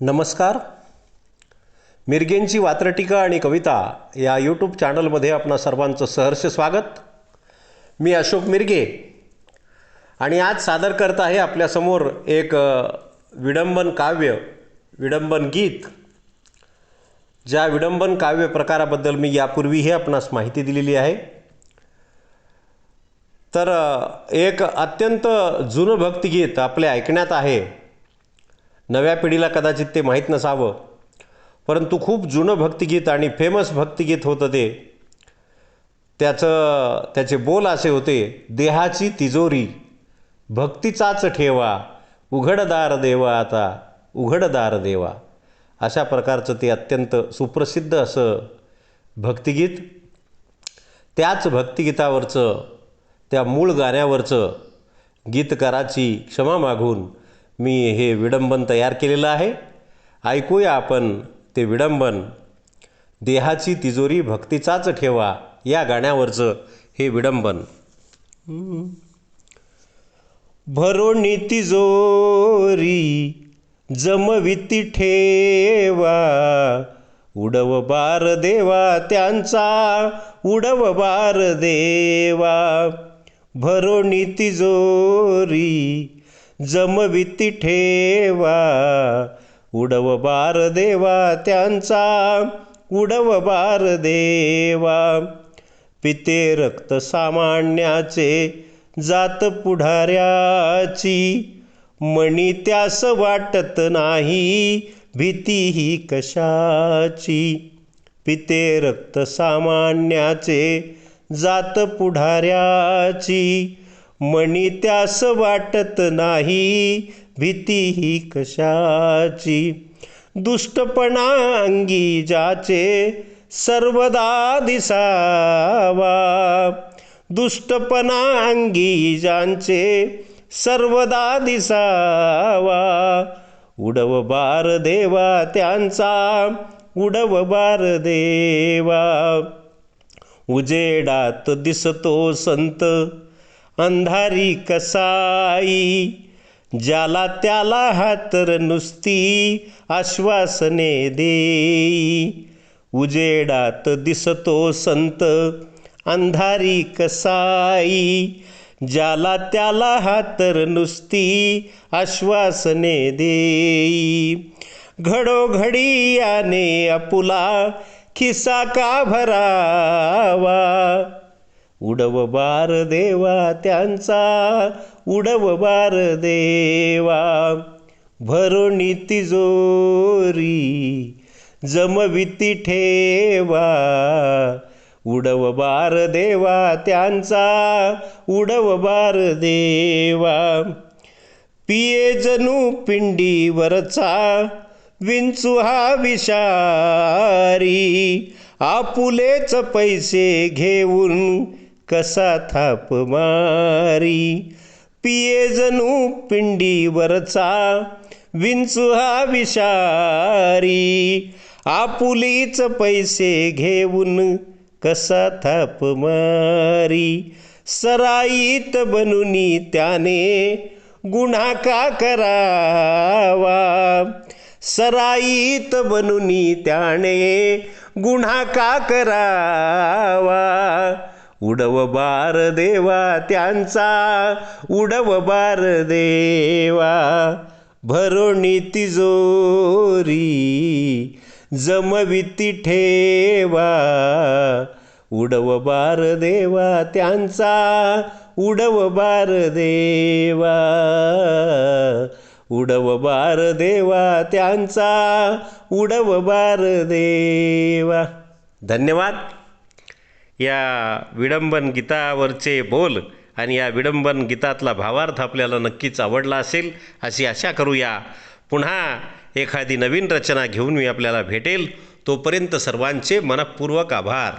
नमस्कार. मिरगेंची वात्रटिका आणि कविता या यूट्यूब चॅनलमध्ये आपणा सर्वांचं सहर्ष स्वागत. मी अशोक मिरगे आणि आज सादर करत आहे आपल्यासमोर एक विडंबन काव्य विडंबन गीत. ज्या विडंबन काव्य प्रकाराबद्दल मी यापूर्वीही आपणास माहिती दिलेली आहे. तर एक अत्यंत जुनं भक्तिगीत आपले ऐकण्यात आहे. नव्या पिढीला कदाचित ते माहीत नसावं. परंतु खूप जुनं भक्तिगीत आणि फेमस भक्तिगीत होतं ते. त्याचं त्याचे बोल असे होते देहाची तिजोरी भक्तीचाच ठेवा उघडदार देवा आता उघडदार देवा. अशा प्रकारचं ते अत्यंत सुप्रसिद्ध असं भक्तिगीत. त्याच भक्तिगीतावरचं त्या मूळ गाण्यावरचं गीतकाराची क्षमा मागून मी हे विडंबन तयार केलेलं आहे. ऐकूया आपण ते विडंबन. देहाची तिजोरी भक्तीचाच ठेवा या गाण्यावरचं हे विडंबन. भरोणी तिजोरी जमविती ठेवा उडव बार देवा त्यांचा उडव बार देवा. भरोणी तिजोरी जमविती ठेवा. उडव बार देवा त्यांचा उडव बार देवा. पिते रक्त सामान्याचे जात पुढाऱ्याची. मणी त्यास वाटत नाही भीती ही कशाची? पिते रक्त सामान्याचे जात पुढाऱ्याची. मणी त्यास वाटत नाही भीती ही कशाची? दुष्टपणा अंगी ज्याचे सर्वदा दिसावा. दुष्टपणा अंगी ज्यांचे सर्वदा दिसावा. उडव बार देवा त्यांचा उडव बार देवा. उजेडात दिसतो संत अंधारी कसाई ज्याला त्याला हातर नुसती आश्वासने देई. उजेडात दिसतो संत अंधारी कसाई ज्याला त्याला हातर नुसती आश्वासने देई. घडोघडी याने आपुला खिसा का भरावा? उडव बार देवा त्यांचा उडव बार देवा. भरोणी तिजोरी जमविती ठेवा. उडव बार देवा त्यांचा उडव बार देवा. पिये जणू पिंडीवरचा विंचू हा विषारी. आपुलेच पैसे घेऊन कसा थाप मारी? पिये जणू पिंडीवरचा विंचू हा विषारी. आपुलीच पैसे घेऊन कसा थाप मारी? सराईत बनूनी त्याने गुन्हा का करावा? सराईत बनूनी त्याने गुन्हा का करावा? उडव बार देवा त्यांचा उडव बार देवा. भरोणी तिजोरी जमविती ठेवा. उडव बार देवा त्यांचा उडव बार देवा. उडव बार देवा त्यांचा उडव बार देवा. धन्यवाद. या विडंबन गीतावरचे बोल आणि या विडंबन गीतातला भावार्थ आपल्याला नक्कीच आवडला असेल अशी आशा करूया. पुन्हा एखादी नवीन रचना घेऊन मी आपल्याला भेटेल. तोपर्यंत सर्वांचे मनपूर्वक आभार.